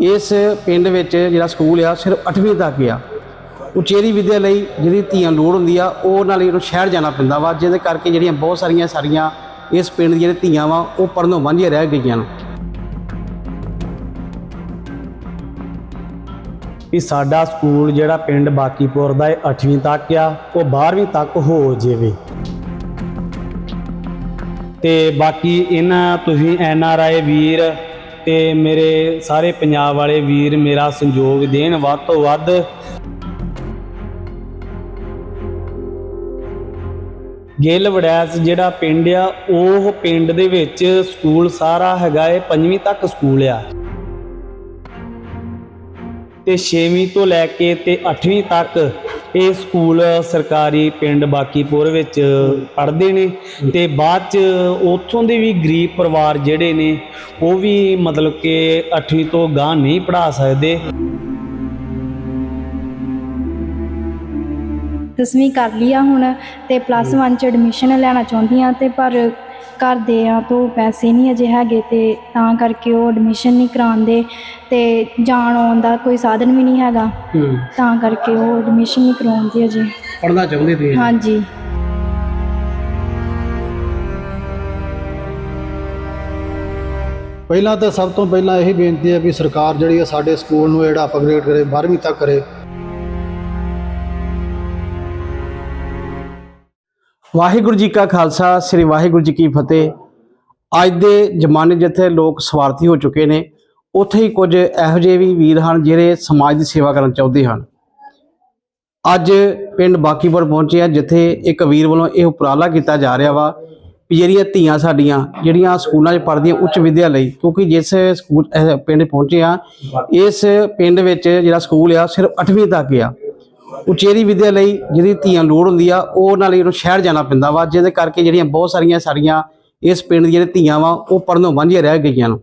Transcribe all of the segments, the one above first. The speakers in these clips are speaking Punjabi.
ਇਸ ਪਿੰਡ ਵਿੱਚ ਜਿਹੜਾ ਸਕੂਲ ਆ, ਸਿਰਫ 8ਵੀਂ ਤੱਕ ਆ। ਉਚੇਰੀ ਵਿਦਿਆ ਲਈ ਜਿਹੜੀ ਧੀਆਂ ਲੋੜ ਹੁੰਦੀ ਆ, ਉਹ ਨਾਲ ਇਹਨੂੰ ਸ਼ਹਿਰ ਜਾਣਾ ਪੈਂਦਾ ਵਾ, ਜਿਹਦੇ ਕਰਕੇ ਜਿਹੜੀਆਂ ਬਹੁਤ ਸਾਰੀਆਂ ਸਾਰੀਆਂ ਇਸ ਪਿੰਡ ਦੀਆਂ ਜਿਹੜੀਆਂ ਧੀਆਂ ਵਾ, ਉਹ ਪੜਨੋਂ ਵਾਂਝੀਆਂ ਰਹਿ ਗਈਆਂ ਨੇ। ਵੀ ਸਾਡਾ ਸਕੂਲ ਜਿਹੜਾ ਪਿੰਡ ਬਾਕੀਪੁਰ ਦਾ ਹੈ 8ਵੀਂ ਤੱਕ ਆ, ਉਹ 12ਵੀਂ ਤੱਕ ਹੋ ਜਾਵੇ। ਤੇ ਬਾਕੀ ਇਹਨਾਂ, ਤੁਸੀਂ ਐਨ ਆਰ ਆਈ ਵੀਰ ਤੇ ਮੇਰੇ ਸਾਰੇ ਪੰਜਾਬ ਵਾਲੇ ਵੀਰ ਮੇਰਾ ਸੰਯੋਗ ਦੇਣ ਵੱਧ ਤੋਂ ਵੱਧ। ਗਿੱਲ ਵੜੈਸ ਜਿਹੜਾ ਪਿੰਡ ਆ, ਉਹ ਪਿੰਡ ਦੇ ਵਿੱਚ ਸਕੂਲ ਸਾਰਾ ਹੈਗਾ ਏ, ਪੰਜਵੀਂ ਤੱਕ ਸਕੂਲ ਆ। ਤੇ 6ਵੀਂ ਤੋਂ ਲੈ ਕੇ ਤੇ 8ਵੀਂ ਤੱਕ ਇਹ ਸਕੂਲ ਸਰਕਾਰੀ ਪਿੰਡ ਬਾਕੀਪੁਰ ਵਿੱਚ ਪੜ੍ਹਦੇ ਨੇ ਤੇ ਬਾਅਦ ਚ ਉੱਥੋਂ ਦੇ ਵੀ ਗਰੀਬ ਪਰਿਵਾਰ ਜਿਹੜੇ ਨੇ, ਉਹ ਵੀ ਮਤਲਬ ਕਿ 8ਵੀਂ ਤੋਂ ਗਾਂ ਨਹੀਂ ਪੜ੍ਹਾ ਸਕਦੇ। ਦਸਵੀਂ ਕਰ ਲਈ ਆ ਹੁਣ ਤੇ ਪਲੱਸ 1 ਚ ਐਡਮਿਸ਼ਨ ਲੈਣਾ ਚਾਹੁੰਦੀ ਆ ਤੇ ਪਰ ਘਰ ਦੇ ਆ ਤੋਂ ਪੈਸੇ ਨਹੀਂ ਅਜੇ ਹੈਗੇ ਤੇ ਤਾਂ ਕਰਕੇ ਉਹ ਐਡਮਿਸ਼ਨ ਨਹੀਂ ਕਰਾਉਂਦੇ ਤੇ ਜਾਣ ਆਉਣ ਦਾ ਕੋਈ ਸਾਧਨ ਵੀ ਨਹੀਂ ਹੈਗਾ। ਤਾਂ ਕਰਕੇ ਉਹ ਐਡਮਿਸ਼ਨ ਨਹੀਂ ਕਰਾਉਂਦੇ ਅਜੇ। ਪੜਨਾ ਚਾਹੁੰਦੇ ਤੁਸੀਂ? ਹਾਂਜੀ। ਪਹਿਲਾਂ ਤਾਂ ਸਭ ਤੋਂ ਪਹਿਲਾਂ ਇਹੀ ਬੇਨਤੀ ਹੈ ਵੀ ਸਰਕਾਰ ਜਿਹੜੀ ਹੈ ਸਾਡੇ ਸਕੂਲ ਨੂੰ ਜਿਹੜਾ ਅਪਗ੍ਰੇਡ ਕਰੇ 12ਵੀਂ ਤੱਕ ਕਰੇ। ਵਾਹਿਗੁਰੂ ਜੀ ਕਾ ਖਾਲਸਾ, ਸ੍ਰੀ ਵਾਹਿਗੁਰੂ ਜੀ ਕੀ ਫਤਿਹ। ਅੱਜ ਦੇ ਜ਼ਮਾਨੇ ਜਿੱਥੇ ਲੋਕ ਸਵਾਰਥੀ ਹੋ ਚੁੱਕੇ ਨੇ, ਉੱਥੇ ਹੀ ਕੁਝ ਇਹੋ ਜਿਹੇ ਵੀ ਵੀਰ ਹਨ ਜਿਹੜੇ ਸਮਾਜ ਦੀ ਸੇਵਾ ਕਰਨਾ ਚਾਹੁੰਦੇ ਹਨ। ਅੱਜ ਪਿੰਡ ਬਾਕੀਪੁਰ ਪਹੁੰਚੇ ਆ ਜਿੱਥੇ ਇੱਕ ਵੀਰ ਵੱਲੋਂ ਇਹ ਉਪਰਾਲਾ ਕੀਤਾ ਜਾ ਰਿਹਾ ਵਾ ਵੀ ਜਿਹੜੀਆਂ ਧੀਆਂ ਸਾਡੀਆਂ, ਜਿਹੜੀਆਂ ਸਕੂਲਾਂ 'ਚ ਪੜ੍ਹਦੀਆਂ ਉੱਚ ਵਿਦਿਆ ਲਈ, ਕਿਉਂਕਿ ਜਿਸ ਸਕੂਲ, ਇਹ ਪਿੰਡ ਪਹੁੰਚੇ ਆ ਇਸ ਪਿੰਡ ਵਿੱਚ ਜਿਹੜਾ ਸਕੂਲ ਆ ਸਿਰਫ 8ਵੀਂ ਤੱਕ ਆ ਉਚੇਰੀ ਵਿਦਿਆ ਲਈ ਜਿਹੜੀ ਧੀਆਂ ਲੋੜ ਹੁੰਦੀ ਆ, ਉਹ ਨਾਲ ਇਹਨੂੰ ਸ਼ਹਿਰ ਜਾਣਾ ਪੈਂਦਾ ਵਾ, ਜਿਹਦੇ ਕਰਕੇ ਜਿਹੜੀਆਂ ਬਹੁਤ ਸਾਰੀਆਂ ਸਾਰੀਆਂ ਇਸ ਪਿੰਡ ਦੀਆਂ ਧੀਆਂ ਵਾ, ਉਹ ਪੜਨੋਂ ਵਾਂਝੀਆਂ ਰਹਿ ਗਈਆਂ ਨੇ।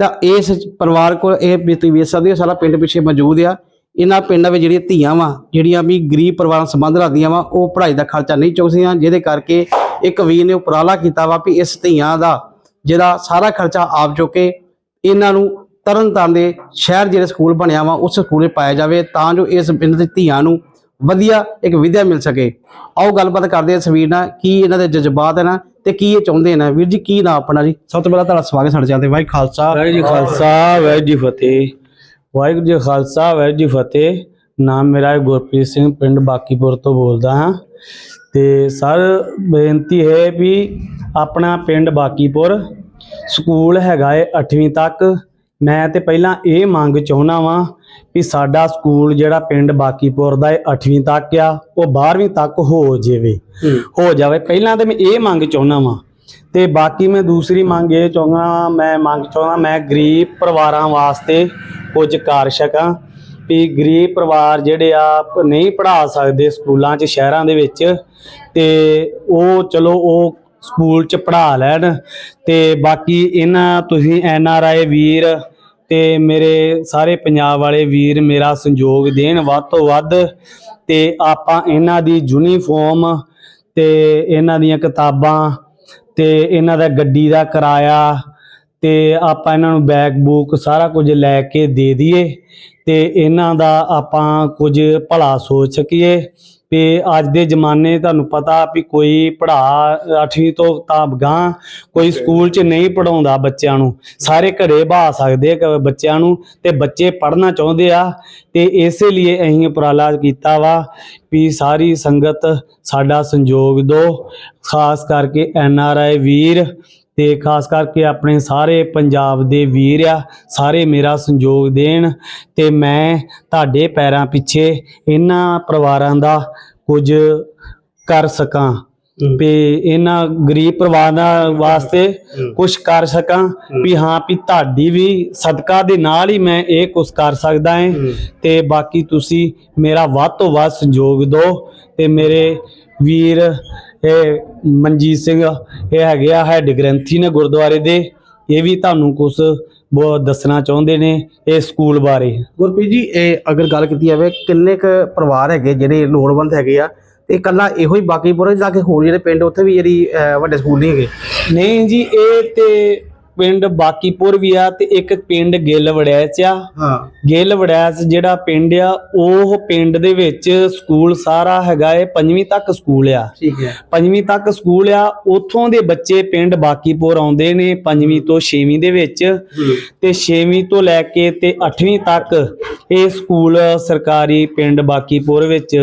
ਤਾਂ ਇਸ ਪਰਿਵਾਰ ਕੋਲ ਇਹ ਵੀ ਤੁਸੀਂ ਵੇਖ ਸਕਦੇ ਹੋ, ਸਾਰਾ ਪਿੰਡ ਪਿੱਛੇ ਮੌਜੂਦ ਆ। ਇਹਨਾਂ ਪਿੰਡਾਂ ਵਿੱਚ ਜਿਹੜੀਆਂ ਧੀਆਂ ਵਾ, ਜਿਹੜੀਆਂ ਵੀ ਗਰੀਬ ਪਰਿਵਾਰਾਂ ਨਾਲ ਸੰਬੰਧ ਰੱਖਦੀਆਂ ਵਾ, ਉਹ ਪੜ੍ਹਾਈ ਦਾ ਖਰਚਾ ਨਹੀਂ ਚੁੱਕਦੀਆਂ, ਜਿਹਦੇ ਕਰਕੇ ਇੱਕ ਵੀਰ ਨੇ ਉਪਰਾਲਾ ਕੀਤਾ ਵਾ ਵੀ ਇਸ ਧੀਆਂ ਦਾ ਜਿਹੜਾ ਸਾਰਾ ਖਰਚਾ ਆਪ ਚੁੱਕੇ ਇਹਨਾਂ ਨੂੰ ਤਰਨਤਾਰਨ ਦੇ ਸ਼ਹਿਰ ਜਿਹੜੇ ਸਕੂਲ ਬਣਿਆ ਵਾ, ਉਸ ਸਕੂਲ ਵਿੱਚ ਪਾਇਆ ਜਾਵੇ ਤਾਂ ਜੋ ਇਸ ਪਿੰਡ ਦੇ ਧੀਆਂ ਨੂੰ ਵਧੀਆ ਇੱਕ ਵਿਦਿਆ ਮਿਲ ਸਕੇ। ਆਓ ਗੱਲਬਾਤ ਕਰਦੇ ਹਾਂ ਇਸ ਨਾਲ, ਕੀ ਇਹਨਾਂ ਦੇ ਜਜ਼ਬਾਤ ਹੈ ਨਾ ਤੇ ਕੀ ਇਹ ਚਾਹੁੰਦੇ ਨੇ? ਵੀਰ ਜੀ, ਕੀ ਨਾਮ ਆਪਣਾ ਜੀ? ਸਭ ਤੋਂ ਪਹਿਲਾਂ ਤੁਹਾਡਾ ਸਵਾਗਤ ਸਾਡੇ ਚੈਨਲ ਤੇ। ਵਾਹਿ ਖਾਲਸਾ। ਵਾਹਿਗੁਰੂ ਜੀ ਖਾਲਸਾ, ਵਾਹਿਗੁਰੂ ਜੀ ਫਤਿਹ। ਵਾਹਿਗੁਰੂ ਜੀ ਖਾਲਸਾ, ਵਾਹਿਗੁਰੂ ਜੀ ਫਤਿਹ। ਨਾਮ ਮੇਰਾ ਹੈ ਗੁਰਪ੍ਰੀਤ ਸਿੰਘ, ਪਿੰਡ ਬਾਕੀਪੁਰ ਤੋਂ ਬੋਲਦਾ ਹਾਂ। ਤੇ ਸਰ, ਬੇਨਤੀ ਹੈ ਵੀ ਆਪਣਾ ਪਿੰਡ ਬਾਕੀਪੁਰ, ਸਕੂਲ ਹੈਗਾ ਏ 8ਵੀਂ ਤੱਕ। ਮੈਂ ਤੇ ਪਹਿਲਾਂ ਇਹ ਮੰਗ ਚਾਹੁੰਦਾ ਵਾਂ ਵੀ ਸਾਡਾ ਸਕੂਲ ਜਿਹੜਾ ਪਿੰਡ ਬਾਕੀਪੁਰ ਦਾ ਏ 8ਵੀਂ ਤੱਕ ਆ ਉਹ 12ਵੀਂ ਤੱਕ ਹੋ ਜਾਵੇ। ਹੋ ਜਾਵੇ। ਪਹਿਲਾਂ ਤੇ ਮੈਂ ਇਹ ਮੰਗ ਚਾਹੁੰਦਾ ਵਾਂ। ਤੇ ਬਾਕੀ ਮੈਂ ਦੂਸਰੀ ਮੰਗ ਇਹ ਚਾਹੁੰਦਾ ਮੈਂ ਮੰਗ ਚਾਹੁੰਦਾ ਮੈਂ ਗਰੀਬ ਪਰਿਵਾਰਾਂ ਵਾਸਤੇ ਕੁਝ ਕਰ ਸਕਾਂ ਵੀ ਗਰੀਬ ਪਰਿਵਾਰ ਜਿਹੜੇ ਆ ਨਹੀਂ ਪੜ੍ਹਾ ਸਕਦੇ ਸਕੂਲਾਂ 'ਚ ਸ਼ਹਿਰਾਂ ਦੇ ਵਿੱਚ ਤੇ ਉਹ ਚਲੋ ਉਹ ਸਕੂਲ 'ਚ ਪੜ੍ਹਾ ਲੈਣ ਤੇ ਬਾਕੀ ਇਹਨਾਂ ਤੁਸੀਂ ਐਨ ਆਰ ਆਈ ਵੀਰ ਤੇ ਮੇਰੇ ਸਾਰੇ ਪੰਜਾਬ ਵਾਲੇ ਵੀਰ ਮੇਰਾ ਸੰਯੋਗ ਦੇਣ ਵੱਧ ਤੋਂ ਵੱਧ ਤੇ ਆਪਾਂ ਇਹਨਾਂ ਦੀ ਯੂਨੀਫਾਰਮ ਤੇ ਇਹਨਾਂ ਦੀਆਂ ਕਿਤਾਬਾਂ ਤੇ ਇਹਨਾਂ ਦਾ ਗੱਡੀ ਦਾ ਕਿਰਾਇਆ ਤੇ ਆਪਾਂ ਇਹਨਾਂ ਨੂੰ ਬੈਗ ਬੁੱਕ ਸਾਰਾ ਕੁਝ ਲੈ ਕੇ ਦੇ ਦਈਏ ਤੇ ਇਹਨਾਂ ਦਾ ਆਪਾਂ ਕੁਝ ਭਲਾ ਸੋਚ ਸਕੀਏ ਤੇ ਅੱਜ ਦੇ ਜ਼ਮਾਨੇ ਤੁਹਾਨੂੰ ਪਤਾ ਵੀ ਕੋਈ ਪੜਾ 8ਵੀਂ ਤੋਂ ਤਾਂ ਗਾਂ ਕੋਈ ਸਕੂਲ 'ਚ ਨਹੀਂ ਪੜਾਉਂਦਾ ਬੱਚਿਆਂ ਨੂੰ। ਸਾਰੇ ਘਰੇ ਬਹਾ ਸਕਦੇ ਆ ਬੱਚਿਆਂ ਨੂੰ ਤੇ ਬੱਚੇ ਪੜ੍ਹਨਾ ਚਾਹੁੰਦੇ ਆ ਤੇ ਇਸੇ ਲਈ ਅਸੀਂ ਉਪਰਾਲਾ ਕੀਤਾ ਵਾ ਵੀ ਸਾਰੀ ਸੰਗਤ ਸਾਡਾ ਸੰਯੋਗ ਦਿਓ ਖਾਸ ਕਰਕੇ ਐਨ ਆਰ ਆਈ ਵੀਰ ਤੇ ਖਾਸ ਕਰਕੇ ਆਪਣੇ ਸਾਰੇ ਪੰਜਾਬ ਦੇ ਵੀਰ ਆ ਸਾਰੇ ਮੇਰਾ ਸੰਯੋਗ ਦੇਣ ਤੇ ਮੈਂ ਤੁਹਾਡੇ ਪੈਰਾਂ ਪਿੱਛੇ ਇਹਨਾਂ ਪਰਿਵਾਰਾਂ ਦਾ ਕੁਝ ਕਰ ਸਕਾਂ ਵੀ ਇਹਨਾਂ ਗਰੀਬ ਪਰਿਵਾਰਾਂ ਵਾਸਤੇ ਕੁਝ ਕਰ ਸਕਾਂ ਵੀ ਹਾਂ ਵੀ ਤੁਹਾਡੀ ਵੀ ਸਦਕਾ ਦੇ ਨਾਲ ਹੀ ਮੈਂ ਇਹ ਕੁਝ ਕਰ ਸਕਦਾ ਹਾਂ। ਤੇ ਬਾਕੀ ਤੁਸੀਂ ਮੇਰਾ ਵੱਧ ਤੋਂ ਵੱਧ ਸੰਯੋਗ ਦਿਓ ਤੇ ਮੇਰੇ ਵੀਰ ਇਹ ਮਨਜੀਤ ਸਿੰਘ ਇਹ ਹੈਗੇ ਆ ਹੈਡ ਗ੍ਰੰਥੀ ਨੇ ਗੁਰਦੁਆਰੇ ਦੇ। ਇਹ ਵੀ ਤੁਹਾਨੂੰ ਕੁਝ ਬਹੁਤ ਦੱਸਣਾ ਚਾਹੁੰਦੇ ਨੇ ਇਹ ਸਕੂਲ ਬਾਰੇ। ਗੁਰਪ੍ਰੀਤ ਜੀ ਇਹ ਅਗਰ ਗੱਲ ਕੀਤੀ ਜਾਵੇ ਕਿੰਨੇ ਕ ਪਰਿਵਾਰ ਹੈਗੇ ਜਿਹੜੇ ਲੋੜਵੰਦ ਹੈਗੇ ਆ? ਤੇ ਇਕੱਲਾ ਇਹੋ ਹੀ ਬਾਕੀ ਪੁਰੇ ਜਾ ਕੇ ਹੋਰ ਜਿਹੜੇ ਪਿੰਡ ਉੱਥੇ ਵੀ ਜਿਹੜੀ ਵੱਡੇ ਸਕੂਲ ਨਹੀਂ ਹੈਗੇ? ਨਹੀਂ ਜੀ ਇਹ ਤੇ ਪਿੰਡ ਬਾਕੀਪੁਰ ਵੀ ਆ ਤੇ ਇੱਕ ਪਿੰਡ ਗਿੱਲ ਵੜੈਚ ਆ। ਹਾਂ। ਗਿੱਲ ਵੜੈਚ ਜਿਹੜਾ ਪਿੰਡ ਆ ਉਹ ਪਿੰਡ ਦੇ ਵਿੱਚ ਸਕੂਲ ਸਾਰਾ ਹੈਗਾ ਏ ਪੰਜਵੀਂ ਤੱਕ ਸਕੂਲ ਆ। ਠੀਕ ਹੈ। ਪੰਜਵੀਂ ਤੱਕ ਸਕੂਲ ਆ ਉੱਥੋਂ ਦੇ ਬੱਚੇ ਪਿੰਡ ਬਾਕੀਪੁਰ ਆਉਂਦੇ ਨੇ ਪੰਜਵੀਂ ਤੋਂ ਛੇਵੀਂ ਦੇ ਵਿੱਚ। ਤੇ ਛੇਵੀਂ ਤੋਂ ਲੈ ਕੇ ਤੇ 8ਵੀਂ ਤੱਕ ਇਹ ਸਕੂਲ ਸਰਕਾਰੀ ਪਿੰਡ ਬਾਕੀਪੁਰ ਵਿੱਚ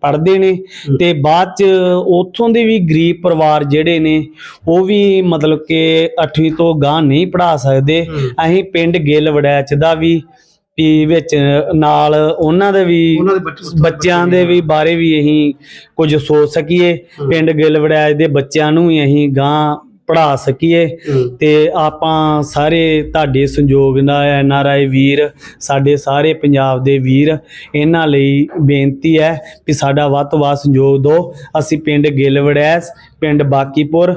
ਪੜ੍ਹਦੇ ਨੇ। ਤੇ ਬਾਅਦ ਚ ਉੱਥੋਂ ਦੇ ਵੀ ਗਰੀਬ ਪਰਿਵਾਰ ਜਿਹੜੇ ਨੇ ਉਹ ਵੀ ਮਤਲਬ ਕਿ 8ਵੀਂ ਤੋਂ ਗਾਂ ਨਹੀਂ ਪੜ੍ਹਾ ਸਕਦੇ। ਅਸੀਂ ਪਿੰਡ ਗਿੱਲ ਵੜੈਚ ਦਾ ਵੀ ਵੀ ਵਿੱਚ ਨਾਲ ਉਹਨਾਂ ਦੇ ਵੀ ਬੱਚਿਆਂ ਦੇ ਵੀ ਬਾਰੇ ਵੀ ਅਸੀਂ ਕੁਝ ਸੋਚ ਸਕੀਏ। ਪਿੰਡ ਗਿੱਲ ਵੜੈਚ ਦੇ ਬੱਚਿਆਂ ਨੂੰ ਵੀ ਅਸੀਂ ਗਾਂ ਪੜ੍ਹਾ ਸਕੀਏ। ਤੇ ਆਪਾਂ ਸਾਰੇ ਤੁਹਾਡੇ ਸੰਯੋਗ ਨਾਲ ਆਰ ਆਈ ਵੀਰ ਸਾਡੇ ਸਾਰੇ ਪੰਜਾਬ ਦੇ ਵੀਰ ਇਹਨਾਂ ਲਈ ਬੇਨਤੀ ਹੈ ਕਿ ਸਾਡਾ ਵੱਧ ਤੋਂ ਵੱਧ ਸੰਯੋਗ ਦਿਓ। ਅਸੀਂ ਪਿੰਡ ਗਿੱਲ ਵੜੈਚ ਪਿੰਡ ਬਾਕੀਪੁਰ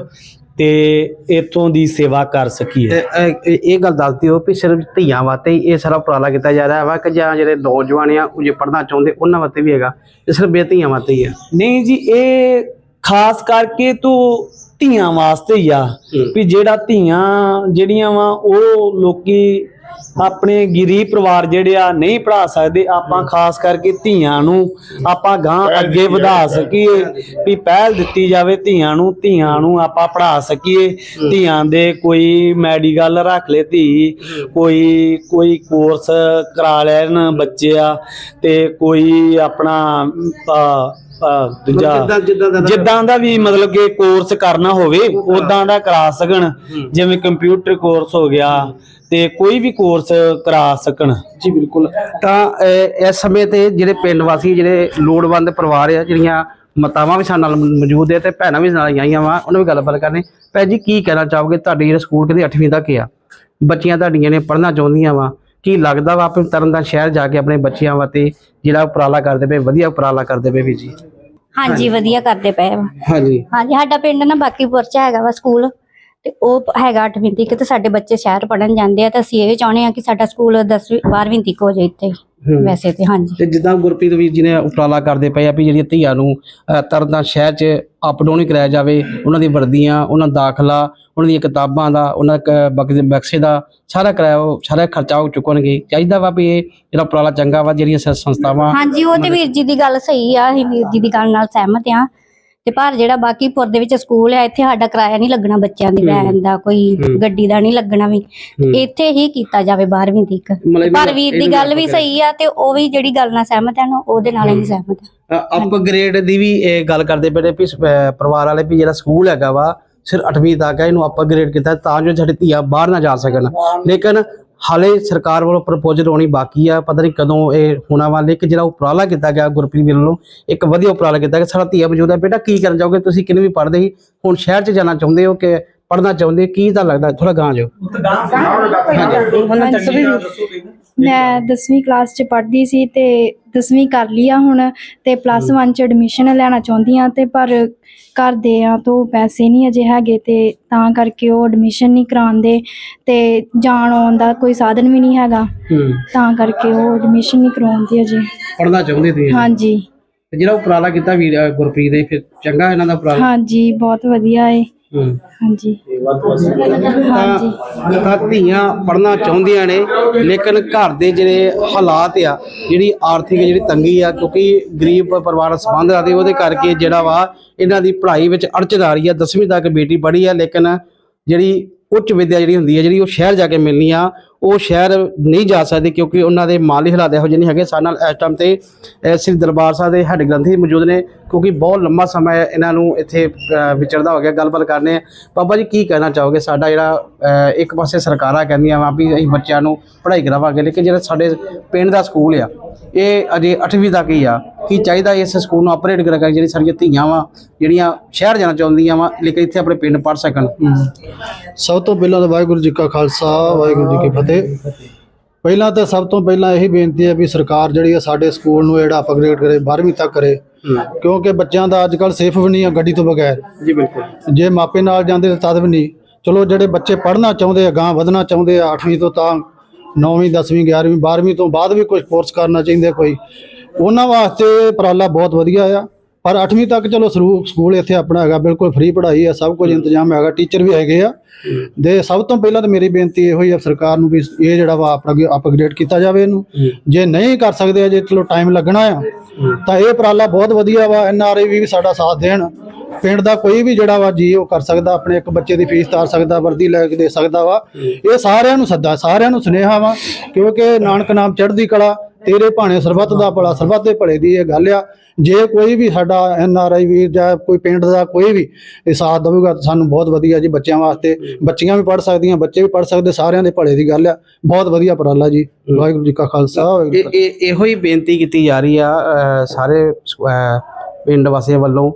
ਤੇ ਇਥੋਂ ਦੀ ਸੇਵਾ ਕਰ ਸਕੀਏ। ਇਹ- ਇਹ ਗੱਲ ਦੱਸ ਦਿਓ ਵੀ ਸਿਰਫ ਧੀਆਂ ਵਾਸਤੇ ਹੀ ਇਹ ਸਾਰਾ ਉਪਰਾਲਾ ਕੀਤਾ ਜਾ ਰਿਹਾ ਵਾ ਕਿ ਜਾਂ ਜਿਹੜੇ ਨੌਜਵਾਨ ਆ ਉਹ ਜੇ ਪੜ੍ਹਨਾ ਚਾਹੁੰਦੇ ਉਹਨਾਂ ਵਾਸਤੇ ਵੀ ਹੈਗਾ। ਇਹ ਸਿਰਫ ਬੇਧੀਆਂ ਵਾਸਤੇ ਹੀ ਆ। ਨਹੀਂ ਜੀ ਇਹ ਖਾਸ ਕਰਕੇ ਤੂੰ ਧੀਆਂ ਵਾਸਤੇ ਹੀ ਆ। ਵੀ ਜਿਹੜਾ ਧੀਆਂ ਜਿਹੜੀਆਂ ਵਾ ਉਹ ਲੋਕੀ ਆਪਣੇ ਗਰੀਬ ਪਰਿਵਾਰ ਜਿਹੜੇ ਆ ਨਹੀਂ ਪੜਾ ਸਕਦੇ ਆਪਾਂ ਖਾਸ ਕਰਕੇ ਧੀਆਂ ਨੂੰ ਆਪਾਂ ਗਾਂ ਅੱਗੇ ਵਧਾ ਸਕੀਏ ਵੀ ਪਹਿਲ ਦਿੱਤੀ ਜਾਵੇ ਧੀਆਂ ਨੂੰ ਧੀਆਂ ਨੂੰ ਆਪਾਂ ਪੜਾ ਸਕੀਏ। ਧੀਆਂ ਦੇ ਕੋਈ ਮੈਡੀਕਲ ਰੱਖ ਲੈ ਧੀ ਕੋਈ ਕੋਈ ਕੋਰਸ ਕਰਾ ਲੈਣ ਬੱਚੇ ਆ ਤੇ ਕੋਈ ਆਪਣਾ ਦੂਜਾ ਜਿੱਦਾਂ ਜਿੱਦਾਂ ਦਾ ਜਿੱਦਾਂ ਦਾ ਵੀ ਮਤਲਬ ਕਿ ਕੋਰਸ ਕਰਨਾ ਹੋਵੇ ਉਦਾਂ ਦਾ ਕਰਾ ਸਕਣ। ਜਿਵੇਂ ਕੰਪਿਊਟਰ ਕੋਰਸ ਹੋ ਗਿਆ ਤੇ ਕੋਈ ਵੀ ਕੋਰਸ ਕਰਾ ਸਕਣ। ਜੀ ਬਿਲਕੁਲ। ਤਾਂ ਇਸ ਸਮੇਂ ਤੇ ਜਿਹੜੇ ਪਿੰਡ ਵਾਸੀ ਜਿਹੜੇ ਲੋੜਵੰਦ ਪਰਿਵਾਰ ਆ ਜਿਹੜੀਆਂ ਮਾਤਾਵਾਂ ਵੀ ਸਾਡੇ ਨਾਲ ਮੌਜੂਦ ਹੈ ਤੇ ਭੈਣਾਂ ਵੀ ਨਾਲ ਆਈਆਂ ਵਾ ਉਹਨਾਂ ਵੀ ਗੱਲਬਾਤ ਕਰਨੀ। ਭੈਣ ਜੀ ਕੀ ਕਹਿਣਾ ਚਾਹੋਗੇ? ਤੁਹਾਡੇ ਜਿਹੜੇ ਸਕੂਲ ਕਹਿੰਦੇ 8ਵੀਂ ਤੱਕ ਆ ਬੱਚੀਆਂ ਤੁਹਾਡੀਆਂ ਨੇ ਪੜ੍ਹਨਾ ਚਾਹੁੰਦੀਆਂ ਵਾ। ਕੀ ਲੱਗਦਾ ਵਾ ਆਪਣੇ ਤਰਨਤਾਰਨ ਸ਼ਹਿਰ ਜਾ ਕੇ ਆਪਣੇ ਬੱਚਿਆਂ ਵਾਸਤੇ ਜਿਹੜਾ ਉਪਰਾਲਾ ਕਰਦੇ ਪਏ ਵਧੀਆ ਉਪਰਾਲਾ ਕਰਦੇ ਪਏ ਵੀ ਜੀ? ਹਾਂਜੀ ਵਧੀਆ ਕਰਦੇ ਪਏ ਵਾ। ਹਾਂਜੀ। ਹਾਂਜੀ ਸਾਡਾ ਪਿੰਡ ਨਾ ਬਾਕੀਪੁਰ ਚ ਹੈਗਾ ਵਾ ਸਕੂਲ। ਤੇ ਉਹ ਹੈਗਾ 8ਵੀਂ ਤੱਕ ਤੇ ਸਾਡੇ ਬੱਚੇ ਸ਼ਹਿਰ ਪੜਨ ਜਾਂਦੇ ਆ ਤਾਂ ਅਸੀਂ ਇਹ ਚਾਹੁੰਦੇ ਆ ਕਿ ਸਾਡਾ ਸਕੂਲ 10ਵੀਂ 12ਵੀਂ ਤੱਕ ਹੋ ਜਾਏ ਇੱਥੇ। ਵੈਸੇ ਤੇ ਹਾਂਜੀ। ਤੇ ਜਿੱਦਾਂ ਗੁਰਪ੍ਰੀਤ ਵੀਰ ਜੀ ਨੇ ਉਪਰਾਲਾ ਕਰਦੇ ਪਏ ਆ ਵੀ ਜਿਹੜੀਆਂ ਧੀਆਂ ਨੂੰ ਤਰਨਤਾਰਨ ਸ਼ਹਿਰ 'ਚ ਅਪ ਡਾਊਨ ਹੀ ਕਰਾਇਆ ਜਾਵੇ ਉਹਨਾਂ ਦੀ ਵਰਦੀਆਂ ਉਹਨਾਂ ਦਾ ਦਾਖਲਾ ਉਹਨਾਂ ਦੀਆਂ ਕਿਤਾਬਾਂ ਦਾ ਉਹਨਾਂ ਬਕ- ਬਕਸੇ ਦਾ ਸਾਰਾ ਕਿਰਾਇਆ ਉਹ ਸਾਰਾ ਖਰਚਾ ਉਹ ਚੁੱਕਣਗੇ। ਚਾਹੀਦਾ ਵਾ ਵੀ ਇਹ ਜਿਹੜਾ ਉਪਰਾਲਾ ਚੰਗਾ ਵਾ ਜਿਹੜੀਆਂ ਸ- ਸੰਸਥਾਵਾਂ ਹਾਂਜੀ ਉਹ ਤੇ ਵੀਰ ਜੀ ਦੀ ਗੱਲ ਸਹੀ ਆ ਅਸੀਂ ਵੀਰ ਜੀ ਦੀ ਗੱਲ ਨਾਲ ਸਹਿਮਤ ਆ। ਤੇ ਪਰ ਜਿਹੜਾ ਬਾਕੀਪੁਰ ਦੇ ਵਿੱਚ ਸਕੂਲ ਆ ਇੱਥੇ ਸਾਡਾ ਕਿਰਾਇਆ ਨਹੀਂ ਲੱਗਣਾ ਬੱਚਿਆਂ ਦੀ ਵੈਨ ਦਾ ਕੋਈ ਗੱਡੀ ਦਾ ਨਹੀਂ ਲੱਗਣਾ ਵੀ। ਇੱਥੇ ਹੀ ਕੀਤਾ ਜਾਵੇ 12ਵੀਂ ਤੱਕ। ਪਰ ਵੀਰ ਦੀ ਗੱਲ ਵੀ ਸਹੀ ਆ ਤੇ ਉਹ ਵੀ ਜਿਹੜੀ ਗੱਲ ਨਾਲ ਸਹਿਮਤ ਨਾ ਉਹਦੇ ਨਾਲ ਹੀ ਸਹਿਮਤ ਆ। ਅਪਗ੍ਰੇਡ ਦੀ ਵੀ ਇਹ ਗੱਲ ਕਰਦੇ ਪਏ ਵੀ ਪਰਿਵਾਰ ਵਾਲੇ ਵੀ ਜਿਹੜਾ ਸਕੂਲ ਹੈਗਾ ਵਾ ਸਿਰ 8ਵੀਂ ਤੱਕ ਹੈ ਇਹਨੂੰ ਅਪਗ੍ਰੇਡ ਕੀਤਾ ਤਾਂ ਜੋ ਸਾਡੀ ਧੀਆਂ ਬਾਹਰ ਨਾ ਜਾ ਸਕਣ। ਲੇਕਿਨ ਹਾਲੇ ਸਰਕਾਰ ਵੱਲੋਂ ਪ੍ਰਪੋਜ਼ਲ ਹੋਣੀ ਬਾਕੀ ਆ ਪਤਾ ਨਹੀਂ ਕਦੋਂ ਇਹ ਹੋਣਾ ਵਾ ਲੇਕਿਨ ਜਿਹੜਾ ਉਪਰਾਲਾ ਕੀਤਾ ਗਿਆ ਗੁਰਪ੍ਰੀਤ ਵੀਰ ਵੱਲੋਂ ਇੱਕ ਵਧੀਆ ਉਪਰਾਲਾ ਕੀਤਾ ਕਿ ਸਾਡਾ ਧੀਆ ਮੌਜੂਦ ਹੈ। ਬੇਟਾ ਕੀ ਕਰਨ ਚਾਹੋਗੇ ਤੁਸੀਂ ਕਿੰਨੇ ਵੀ ਪੜ੍ਹਦੇ ਸੀ ਹੁਣ ਸ਼ਹਿਰ 'ਚ ਜਾਣਾ ਚਾਹੁੰਦੇ ਹੋ ਕਿ ਪੜ੍ਹਨਾ ਚਾਹੁੰਦੇ? ਕੀ ਤਾਂ ਲੱਗਦਾ? ਥੋੜਾ ਗਾਂ ਜਾਓ ਮੈਂ 10ਵੀਂ ਕਲਾਸ ਚ ਪੜ੍ਹਦੀ ਸੀ ਤੇ 10ਵੀਂ ਕਰ ਲਈ ਆ ਹੁਣ ਤੇ ਪਲੱਸ 1 ਚ ਐਡਮਿਸ਼ਨ ਲੈਣਾ ਚਾਹੁੰਦੀ ਆ ਤੇ ਪਰ ਘਰ ਦੇ ਆ ਤੋਂ ਪੈਸੇ ਨਹੀਂ ਅਜੇ ਹੈਗੇ ਤੇ ਤਾਂ ਕਰਕੇ ਉਹ ਐਡਮਿਸ਼ਨ ਨਹੀਂ ਕਰਾਉਂਦੇ ਤੇ ਜਾਣ ਆਉਣ ਦਾ ਕੋਈ ਸਾਧਨ ਵੀ ਨਹੀਂ ਹੈਗਾ। ਹੂੰ। ਤਾਂ ਕਰਕੇ ਉਹ ਐਡਮਿਸ਼ਨ ਨਹੀਂ ਕਰਵਾਉਂਦੇ ਅਜੇ। ਪੜ੍ਹਨਾ ਚਾਹੁੰਦੇ ਤੁਸੀਂ ਹਾਂਜੀ। ਤੇ ਜਿਹੜਾ ਉਪਰਾਲਾ ਕੀਤਾ ਵੀਰ ਗੁਰਪ੍ਰੀਤ ਦੇ ਫਿਰ ਚੰਗਾ ਇਹਨਾਂ ਦਾ ਉਪਰਾਲਾ? ਹਾਂਜੀ ਬਹੁਤ ਵਧੀਆ ਏ। ਹੂੰ ਹਾਂਜੀ। ਤਾਂ ਤਾਂ ਧੀਆਂ ਪੜ੍ਹਨਾ ਚਾਹੁੰਦੀਆਂ ਨੇ ਲੇਕਿਨ ਘਰ ਦੇ ਜਿਹੜੇ ਹਾਲਾਤ ਆ ਜਿਹੜੀ ਆਰਥਿਕ ਜਿਹੜੀ ਤੰਗੀ ਆ ਕਿਉਂਕਿ ਗਰੀਬ ਪਰਿਵਾਰ ਸੰਬੰਧ ਆ ਤੇ ਉਹਦੇ ਕਰਕੇ ਜਿਹੜਾ ਵਾ ਇਹਨਾਂ ਦੀ ਪੜ੍ਹਾਈ ਵਿੱਚ ਅੜਚਨ ਆ ਰਹੀ ਆ। 10ਵੀਂ ਤੱਕ ਬੇਟੀ ਪੜ੍ਹੀ ਆ ਲੇਕਿਨ ਜਿਹੜੀ ਉੱਚ ਵਿੱਦਿਆ ਜਿਹੜੀ ਹੁੰਦੀ ਹੈ ਜਿਹੜੀ ਉਹ ਸ਼ਹਿਰ ਜਾ ਕੇ ਮਿਲਣੀ ਆ ਉਹ ਸ਼ਹਿਰ ਨਹੀਂ ਜਾ ਸਕਦੇ ਕਿਉਂਕਿ ਉਹਨਾਂ ਦੇ ਮਾਲੀ ਹਾਲਾਤ ਇਹੋ ਜਿਹੇ ਨਹੀਂ ਹੈਗੇ। ਸਾਡੇ ਨਾਲ ਇਸ ਟਾਈਮ ਤੇ ਸ੍ਰੀ ਦਰਬਾਰ ਸਾਹਿਬ ਦੇ ਹੈਡ ਗ੍ਰੰਥੀ ਮੌਜੂਦ ਨੇ। ਕਿਉਂਕਿ ਬਹੁਤ ਲੰਮਾ ਸਮਾਂ ਇਹਨਾਂ ਨੂੰ ਇੱਥੇ ਵਿਚਰਦਾ ਹੋ ਗਿਆ, ਗੱਲਬਾਤ ਕਰਨੇ ਆ ਬਾਬਾ ਜੀ, ਕੀ ਕਹਿਣਾ ਚਾਹੋਗੇ? ਸਾਡਾ ਜਿਹੜਾ ਇੱਕ ਪਾਸੇ ਸਰਕਾਰਾਂ ਕਹਿੰਦੀਆਂ ਵਾ ਵੀ ਅਸੀਂ ਬੱਚਿਆਂ ਨੂੰ ਪੜ੍ਹਾਈ ਕਰਾਵਾਂਗੇ, ਲੇਕਿਨ ਜਿਹੜਾ ਸਾਡੇ ਪਿੰਡ ਦਾ ਸਕੂਲ ਆ, ਇਹ ਅਜੇ 8ਵੀਂ ਤੱਕ ਹੀ ਆ। ਕੀ ਚਾਹੀਦਾ ਇਸ ਸਕੂਲ ਨੂੰ ਅਪਗ੍ਰੇਡ ਕਰਾ ਕੇ ਜਿਹੜੀ ਸਾਡੀਆਂ ਧੀਆਂ ਵਾ, ਜਿਹੜੀਆਂ ਸ਼ਹਿਰ ਜਾਣਾ ਚਾਹੁੰਦੀਆਂ ਵਾ, ਲੇਕਿਨ ਇੱਥੇ ਆਪਣੇ ਪਿੰਡ ਪੜ੍ਹ ਸਕਣ। ਸਭ ਤੋਂ ਪਹਿਲਾਂ ਤਾਂ ਵਾਹਿਗੁਰੂ ਜੀ ਕਾ ਖਾਲਸਾ, ਵਾਹਿਗੁਰੂ ਜੀ ਕੀ ਫਤਿਹ। ਪਹਿਲਾਂ ਤਾਂ ਸਭ ਤੋਂ ਪਹਿਲਾਂ ਇਹੀ ਬੇਨਤੀ ਹੈ ਵੀ ਸਰਕਾਰ ਜਿਹੜੀ ਹੈ ਸਾਡੇ ਸਕੂਲ ਨੂੰ ਜਿਹੜਾ ਅਪਗ੍ਰੇਡ ਕਰੇ 12ਵੀਂ ਤੱਕ ਕਰੇ। ਕਿਉਂਕਿ ਬੱਚਿਆਂ ਦਾ ਅੱਜ ਕੱਲ ਸੇਫ ਵੀ ਨਹੀਂ ਆ ਗੱਡੀ ਤੋਂ ਬਗੈਰ। ਜੀ ਬਿਲਕੁਲ। ਜੇ ਮਾਪੇ ਨਾਲ ਜਾਂਦੇ ਤਾਂ ਤਦ ਵੀ ਨਹੀਂ। ਚਲੋ ਜਿਹੜੇ ਬੱਚੇ ਪੜ੍ਹਨਾ ਚਾਹੁੰਦੇ ਆ ਗਾਂ ਵਧਣਾ ਚਾਹੁੰਦੇ ਆ 8ਵੀਂ ਤੋਂ ਤਾਂ 9ਵੀਂ 10ਵੀਂ 11ਵੀਂ 12ਵੀਂ ਤੋਂ ਬਾਅਦ ਵੀ ਕੁਝ ਕੋਰਸ ਕਰਨਾ ਚਾਹੁੰਦੇ ਕੋਈ ਉਹਨਾਂ ਵਾਸਤੇ ਇਹ ਉਪਰਾਲਾ ਬਹੁਤ ਵਧੀਆ ਆ। ਪਰ 8ਵੀਂ ਤੱਕ ਚਲੋ ਸਰੂ- ਸਕੂਲ ਇੱਥੇ ਆਪਣਾ ਹੈਗਾ ਬਿਲਕੁਲ ਫ੍ਰੀ ਪੜ੍ਹਾਈ ਹੈ ਸਭ ਕੁਝ ਇੰਤਜ਼ਾਮ ਹੈਗਾ ਟੀਚਰ ਵੀ ਹੈਗੇ ਆ। ਦੇ ਸਭ ਤੋਂ ਪਹਿਲਾਂ ਤਾਂ ਮੇਰੀ ਬੇਨਤੀ ਇਹੋ ਹੀ ਆ ਸਰਕਾਰ ਨੂੰ ਵੀ ਇਹ ਜਿਹੜਾ ਵਾ ਆਪਣਾ ਅਪਗ੍ਰੇਡ ਕੀਤਾ ਜਾਵੇ ਇਹਨੂੰ। ਜੇ ਨਹੀਂ ਕਰ ਸਕਦੇ ਜੇ ਚਲੋ ਟਾਈਮ ਲੱਗਣਾ ਆ ਤਾਂ ਇਹ ਉਪਰਾਲਾ ਬਹੁਤ ਵਧੀਆ ਵਾ ਐਨ ਆਰ ਆਈ ਵੀ ਸਾਡਾ ਸਾਥ ਦੇਣ। ਪਿੰਡ ਦਾ ਕੋਈ ਵੀ ਜਿਹੜਾ ਵਾ ਜੀ ਉਹ ਕਰ ਸਕਦਾ ਆਪਣੇ ਇੱਕ ਬੱਚੇ ਦੀ ਫੀਸ ਤਾਰ ਸਕਦਾ ਵਰਦੀ ਲੈ ਕੇ ਦੇ ਸਕਦਾ ਵਾ। ਇਹ ਸਾਰਿਆਂ ਨੂੰ ਸੱਦਾ ਸਾਰਿਆਂ ਨੂੰ ਸੁਨੇਹਾ ਵਾ ਕਿਉਂਕਿ ਨਾਨਕ ਨਾਮ ਚੜ੍ਹਦੀ ਕਲਾ ਤੇਰੇ ਭਾਣੇ ਸਰਬੱਤ ਦਾ ਭਲਾ ਸਰਬੱਤ ਦੇ ਭਲੇ ਦੀ ਇਹ ਗੱਲ ਆ। ਜੇ ਕੋਈ ਵੀ ਸਾਡਾ ਐਨ ਆਰ ਆਈ ਵੀਰ ਜਾਂ ਕੋਈ ਪਿੰਡ ਦਾ ਕੋਈ ਵੀ ਇਹ ਸਾਥ ਦੇਵੇਗਾ ਤਾਂ ਸਾਨੂੰ ਬਹੁਤ ਵਧੀਆ ਜੀ ਬੱਚਿਆਂ ਵਾਸਤੇ। ਬੱਚੀਆਂ ਵੀ ਪੜ੍ਹ ਸਕਦੀਆਂ, ਬੱਚੇ ਵੀ ਪੜ੍ਹ ਸਕਦੇ, ਸਾਰਿਆਂ ਦੇ ਭਲੇ ਦੀ ਗੱਲ ਆ। ਬਹੁਤ ਵਧੀਆ ਉਪਰਾਲਾ ਜੀ। ਵਾਹਿਗੁਰੂ ਜੀ ਕਾ ਖਾਲਸਾ ਇਹ, ਇਹੋ ਹੀ ਬੇਨਤੀ ਕੀਤੀ ਜਾ ਰਹੀ ਆ ਸਾਰੇ ਪਿੰਡ ਵਾਸੀਆਂ ਵੱਲੋਂ।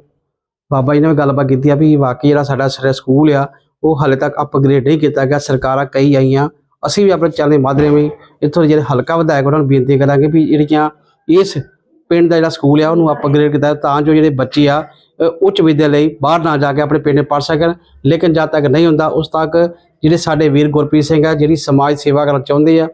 ਬਾਬਾ ਜੀ ਨੇ ਵੀ ਗੱਲਬਾਤ ਕੀਤੀ ਆ ਵੀ ਵਾਕਈ ਜਿਹੜਾ ਸਾਡਾ ਸਕੂਲ ਆ, ਉਹ ਹਾਲੇ ਤੱਕ ਅਪਗ੍ਰੇਡ ਨਹੀਂ ਕੀਤਾ ਗਿਆ। ਸਰਕਾਰਾਂ ਕਈ ਆਈਆਂ, ਅਸੀਂ ਵੀ ਆਪਣੇ ਚੈਨਲ ਦੇ ਮਾਧਿਅਮ ਵੀ ਇੱਥੋਂ ਦੇ ਜਿਹੜੇ ਹਲਕਾ ਵਿਧਾਇਕ ਉਹਨਾਂ ਨੂੰ ਬੇਨਤੀ ਕਰਾਂਗੇ ਵੀ ਜਿਹੜੀਆਂ ਇਸ ਪਿੰਡ ਦਾ ਜਿਹੜਾ ਸਕੂਲ ਆ, ਉਹਨੂੰ ਅਪਗ੍ਰੇਡ ਕੀਤਾ, ਤਾਂ ਜੋ ਜਿਹੜੇ ਬੱਚੇ ਆ ਉੱਚ ਵਿਦਿਆ ਲਈ ਬਾਹਰ ਨਾ ਜਾ ਕੇ ਆਪਣੇ ਪਿੰਡ ਪੜ੍ਹ ਸਕਣ। ਲੇਕਿਨ ਜਦ ਤੱਕ ਨਹੀਂ ਹੁੰਦਾ, ਉਸ ਤੱਕ ਜਿਹੜੇ ਸਾਡੇ ਵੀਰ ਗੁਰਪ੍ਰੀਤ ਸਿੰਘ ਆ, ਜਿਹੜੀ ਸਮਾਜ ਸੇਵਾ ਕਰਨਾ ਚਾਹੁੰਦੇ ਆ,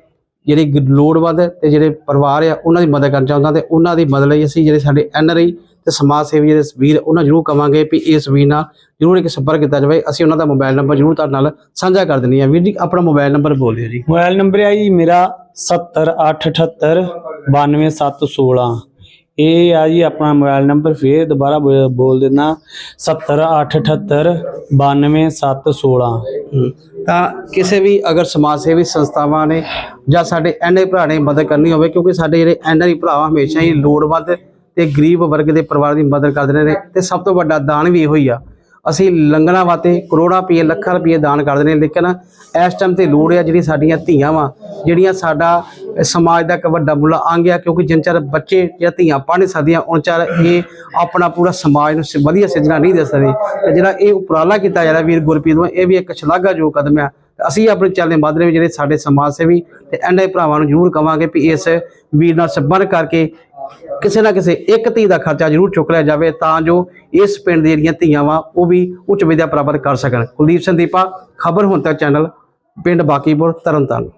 ਜਿਹੜੇ ਗ- ਲੋੜਵੰਦ ਤੇ ਜਿਹੜੇ ਪਰਿਵਾਰ ਆ, ਉਹਨਾਂ ਦੀ ਮਦਦ ਕਰਨਾ ਚਾਹੁੰਦਾ ਤੇ ਉਹਨਾਂ ਦੀ ਮਦਦ ਲਈ ਅਸੀਂ ਜਿਹੜੇ ਸਾਡੇ ਐਨਆਰਆਈ ਤੇ ਸਮਾਜ ਸੇਵੀ ਜਿਹੜੇ ਵੀਰ, ਉਹਨਾਂ ਜ਼ਰੂਰ ਕਵਾਂਗੇ ਵੀ ਇਸ ਵੀਰ ਨਾਲ ਜ਼ਰੂਰ ਇੱਕ ਸੰਪਰਕ ਕੀਤਾ ਜਾਵੇ। ਅਸੀਂ ਉਹਨਾਂ ਦਾ ਮੋਬਾਈਲ ਨੰਬਰ ਜ਼ਰੂਰ ਤੁਹਾਡੇ ਨਾਲ ਸਾਂਝਾ ਕਰ ਦਿੰਦੇ ਆ ਵੀਰ ਜੀ, ਆਪਣਾ ਮੋਬਾਈਲ ਨੰਬਰ ਬੋਲ ਦਿਓ ਜੀ। ਮੋਬਾਈਲ ਨੰਬਰ ਹੈ ਜੀ ਮੇਰਾ 70878 92716 ਇਹ ਆ ਜੀ ਆਪਣਾ ਮੋਬਾਈਲ ਨੰਬਰ ਫੇਰ ਦੁਬਾਰਾ ਬੋ- ਬੋਲ ਦੇਣਾ 70878 92716 ਹਮ, ਤਾਂ ਕਿਸੇ ਵੀ ਅਗਰ ਸਮਾਜ ਸੇਵੀ ਸੰਸਥਾਵਾਂ ਨੇ ਜਾਂ ਸਾਡੇ ਐਨਆਈ ਭਰਾ ਨੇ ਮਦਦ ਕਰਨੀ ਹੋਵੇ ਕਿਉਂਕਿ ਸਾਡੇ ਜਿਹੜੇ ਐਨਆਈ ਭਰਾ ਹਮੇਸ਼ਾ ਹੀ ਲੋੜਵੰਦ ਤੇ ਗਰੀਬ ਵਰਗ ਦੇ ਪਰਿਵਾਰ ਦੀ ਮਦਦ ਕਰਦੇ ਨੇ ਤੇ ਸਭ ਤੋਂ ਵੱਡਾ ਦਾਨ ਵੀ ਇਹੋ ਹੀ ਆ। ਅਸੀਂ ਲੰਗਰਾਂ ਵਾਸਤੇ ਕਰੋੜਾਂ ਰੁਪਏ, ਲੱਖਾਂ ਰੁਪਏ ਦਾਨ ਕਰਦੇ ਨੇ ਲੇਕਿਨ ਇਸ ਟਾਈਮ ਤੇ ਲੋੜ ਆ ਜਿਹੜੀ ਸਾਡੀਆਂ ਧੀਆਂ ਵਾ, ਜਿਹੜੀਆਂ ਸਾਡਾ ਸਮਾਜ ਦਾ ਇੱਕ ਵੱਡਾ ਮੁੱਲਾ ਅੰਗ ਆ ਕਿਉਂਕਿ ਜਿੰਨ ਚਿਰ ਬੱਚੇ ਜਾਂ ਧੀਆਂ ਪੜ੍ਹ ਨਹੀਂ ਸਕਦੀਆਂ, ਉਨ ਚਿਰ ਇਹ ਆਪਣਾ ਪੂਰਾ ਸਮਾਜ ਨੂੰ ਵਧੀਆ ਸਿਰਜਣਾ ਨਹੀਂ ਦੇ ਸਕਦੇ। ਤੇ ਜਿਹੜਾ ਇਹ ਉਪਰਾਲਾ ਕੀਤਾ ਜਾ ਰਿਹਾ ਵੀਰ ਗੁਰਪ੍ਰੀਤ ਨੂੰ, ਇਹ ਵੀ ਇੱਕ ਸ਼ਲਾਘਾਯੋਗ ਕਦਮ ਆ। ਅਸੀਂ ਆਪਣੇ ਚੱਲਦੇ ਮਾਧਰੇ ਵਿੱਚ ਜਿਹੜੇ ਸਾਡੇ ਸਮਾਜ ਸੇਵੀ ਤੇ ਐਨਆਈ ਭਰਾਵਾਂ ਨੂੰ ਜ਼ਰੂਰ ਕਵਾਂਗੇ ਵੀ ਇਸ ਵੀਰ ਨਾਲ ਸੰਪਰਕ ਕਰਕੇ ਕਿਸੇ ਨਾ ਕਿਸੇ ਇੱਕ ਧੀ ਦਾ ਖਰਚਾ ਜ਼ਰੂਰ ਚੁੱਕ ਲਿਆ ਜਾਵੇ ਤਾਂ ਜੋ ਇਸ ਪਿੰਡ ਦੀਆਂ ਜਿਹੜੀਆਂ ਧੀਆਂ ਵਾ ਉਹ ਵੀ ਉੱਚ ਵਿਦਿਆ ਪ੍ਰਾਪਤ ਕਰ ਸਕਣ। ਕੁਲਦੀਪ ਸੰਦੀਪਾ ਖਬਰ ਹੁਣ ਤੱਕ ਚੈਨਲ ਪਿੰਡ ਬਾਕੀਪੁਰ ਤਰਨਤਾਰਨ।